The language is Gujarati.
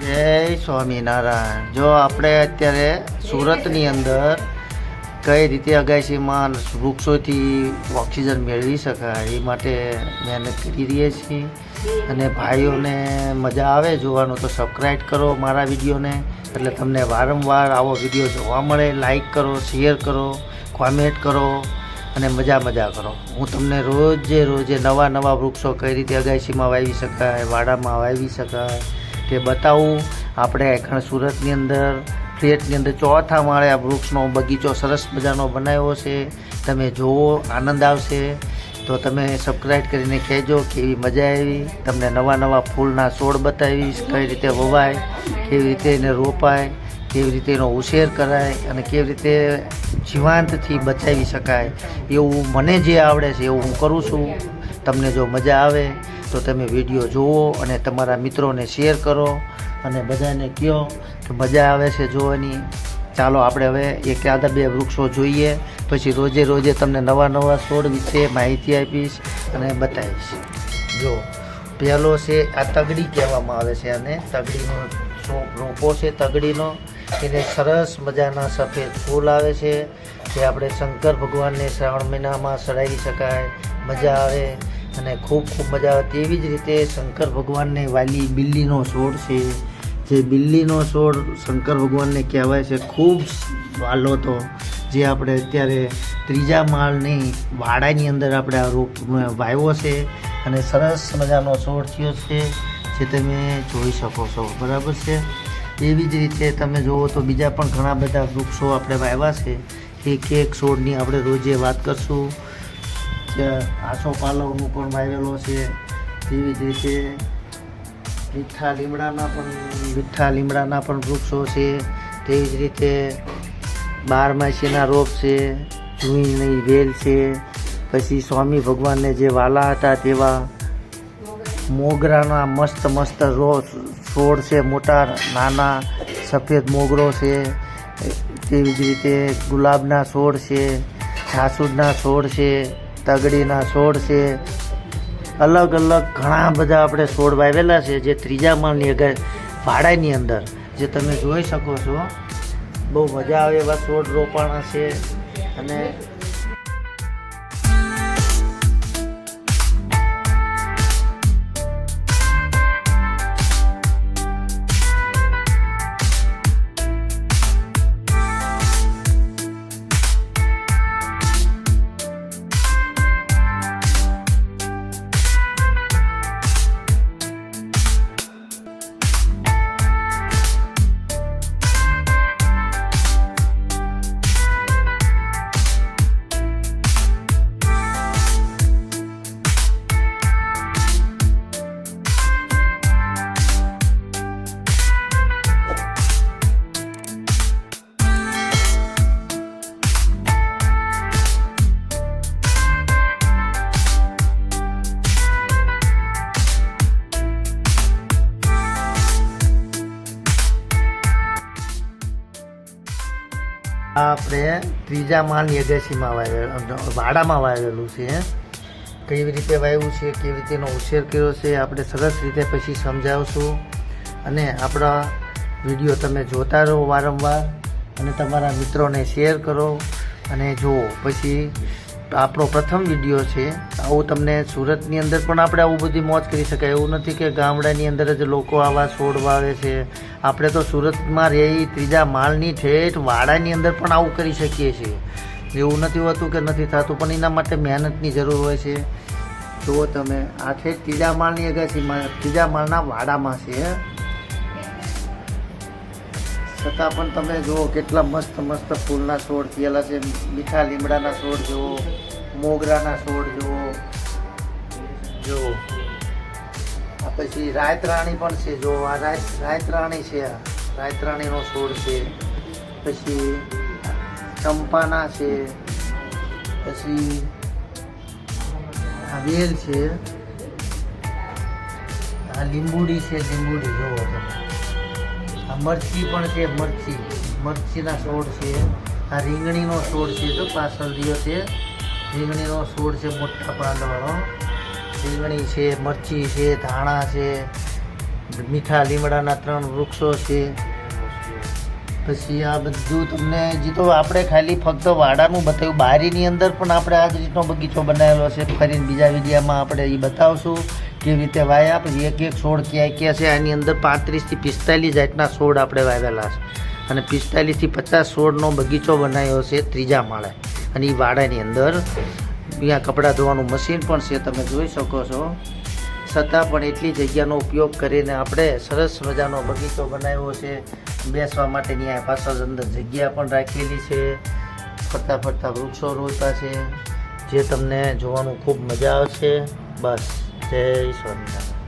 જય સ્વામિનારાયણ. જો આપણે અત્યારે સુરતની અંદર કઈ રીતે અગાશીમાં વૃક્ષોથી ઓક્સિજન મેળવી શકાય એ માટે મહેનત કરી રહ્યા છીએ અને ભાઈઓને મજા આવે જોવાનું, તો સબસ્ક્રાઈબ કરો મારા વિડીયોને. એટલે તમને વારંવાર આવો વીડિયો જોવા મળે. લાઈક કરો શેર કરો કોમેન્ટ કરો અને મજા મજા કરો. હું તમને રોજે રોજે નવા નવા વૃક્ષો કઈ રીતે અગાશીમાં વાવી શકાય, વાડામાં વાવી શકાય તે બતાવું? આપણે એખણ સુરતની અંદર, ફ્લેટની અંદર ચોથા માળે આ વૃક્ષનો બગીચો સરસ મજાનો બનાવ્યો છે. તમે જોવો, આનંદ આવશે. તો તમે સબસ્ક્રાઈબ કરીને કહેજો કેવી મજા આવી. તમને નવા નવા ફૂલના છોડ બતાવીશ, કઈ રીતે વવાય, કેવી રીતે એને રોપાય, કેવી રીતે એનો ઉછેર કરાય અને કેવી રીતે જીવાંતથી બચાવી શકાય. એવું મને જે આવડે છે એવું હું કરું છું. તમને જો મજા આવે, તો તમે વીડિયો જુઓ અને તમારા મિત્રોને શેર કરો અને બધાને કહો કે મજા આવે છે જોવાની. ચાલો આપણે હવે એક એકાદા બે વૃક્ષો જોઈએ, પછી રોજે રોજે તમને નવા નવા છોડ વિશે માહિતી આપીશ અને બતાવીશ. જો, પહેલો છે આ તગડી કહેવામાં આવે છે અને તગડીનો રોપો છે તગડીનો. એને સરસ મજાના સફેદ ફૂલ આવે છે, જે આપણે શંકર ભગવાનને શ્રાવણ મહિનામાં ચડાવી શકાય, મજા આવે. અને ખૂબ ખૂબ મજા આવે તેવી જ રીતે શંકર ભગવાનને વાલી બિલ્લીનો છોડ છે. જે બિલ્લીનો છોડ શંકર ભગવાનને કહેવાય છે, ખૂબ વાલો તો. જે આપણે અત્યારે ત્રીજા માળની વાડાની અંદર આપણે આ રોપ વાવ્યો છે અને સરસ મજાનો છોડ થયો છે, જે તમે જોઈ શકો છો. બરાબર છે? એવી જ રીતે તમે જુઓ તો બીજા પણ ઘણા બધા વૃક્ષો આપણે વાવ્યા છે. એક એક છોડની આપણે રોજે વાત કરશું. આસો પાલવનું પણ વાયરલો છે. તેવી જ રીતે મીઠા લીમડાના પણ, મીઠા લીમડાના પણ વૃક્ષો છે. તેવી જ રીતે બારમાસીના રોપ છે જૂની વેલ છે. પછી સ્વામી ભગવાનને જે વાલા હતા તેવા મોગરાના મસ્ત મસ્ત રો, છોડ છે, મોટા નાના સફેદ મોગરો છે. તેવી જ રીતે ગુલાબના છોડ છે, જાસૂદના છોડ છે. તગડીના છોડ છે. અલગ અલગ ઘણા બધા આપણે છોડ વાવેલા છે, જે ત્રીજા માળની આગળ ભાડાની અંદર. જે તમે જોઈ શકો છો. બહુ મજા આવે એવા છોડ રોપાણા છે. અને આપણે ત્રીજા માળની અગાશીમાં વાવેલું વાડામાં વાવેલું છે. કેવી રીતે વાવ્યું છે, કેવી રીતે એનો ઉછેર કર્યો છે, આપણે સરસ રીતે પછી સમજાવશું. અને આપણા વીડિયો તમે જોતા રહો વારંવાર. અને તમારા મિત્રોને શેર કરો. અને જુઓ, પછી આપણો પ્રથમ વીડિયો છે. આવું તમને સુરતની અંદર પણ આપણે આવું બધી મોજ કરી શકાય. એવું નથી કે ગામડાની અંદર જ લોકો આવા છોડ વાવે છે. આપણે તો સુરતમાં રહી ત્રીજા માળની ઠેઠ વાડાની અંદર પણ આવું કરી શકીએ છીએ. એવું નથી હોતું કે નથી થતું, પણ એના માટે મહેનતની જરૂર હોય છે. જુઓ તમે, આ ઠેઠ ત્રીજા માળની અગાસીમાં, ત્રીજા માળના વાડામાં છે. છતાં પણ તમે જુઓ કેટલા મસ્ત મસ્ત ફૂલના છોડ થયેલા છે. મીઠા લીમડાના છોડ જુઓ, મોગરાના છોડ જુઓ. જુઓ. આ પછી રાયતરાણી પણ છે જો આ રાય રાયતરાણી છે આ. રાયતરાણીનો છોડ છે. પછી ચંપાના છે. પછી આ વેલ છે. આ લીંબુડી છે, લીંબુડી, જુઓ તમે. આ મરચી પણ છે, મરચી. મરચીના છોડ છે. આ રીંગણીનો છોડ છે, જો પાછળ રહ્યો છે. રીંગણીનો છોડ છે મોટા પાંદવાળો રીંગણી છે, મરચી છે, ધાણા છે, મીઠા લીમડાના ત્રણ વૃક્ષો છે. પછી આ બધું તમને જે તો આપણે ખાલી ફક્ત વાડાનું બતાવ્યું. બારીની અંદર પણ આપણે આ જ રીતનો બગીચો બનાવેલો છે. ફરીને બીજા વિડીયામાં આપણે એ બતાવશું. કેવી રીતે વાયા? પછી એક એક છોડ ક્યાંય ક્યાં છે, આની અંદર પાંત્રીસથી પિસ્તાલીસ જાતના છોડ આપણે વાવેલા છે. અને પિસ્તાલીસથી પચાસ છોડનો બગીચો બનાવ્યો છે ત્રીજા માળે. અને એ વાડાની અંદર અહીંયા કપડાં ધોવાનું મશીન પણ છે, તમે જોઈ શકો છો. છતાં પણ એટલી જગ્યાનો ઉપયોગ કરીને આપણે સરસ મજાનો બગીચો બનાવ્યો છે. બેસવા માટેની આ પાછળ અંદર જગ્યા પણ રાખેલી છે. ફરતા ફરતા વૃક્ષો રોતા છે. જે તમને જોવાનું ખૂબ મજા આવશે. બસ. જય સ્વામિનારાયણ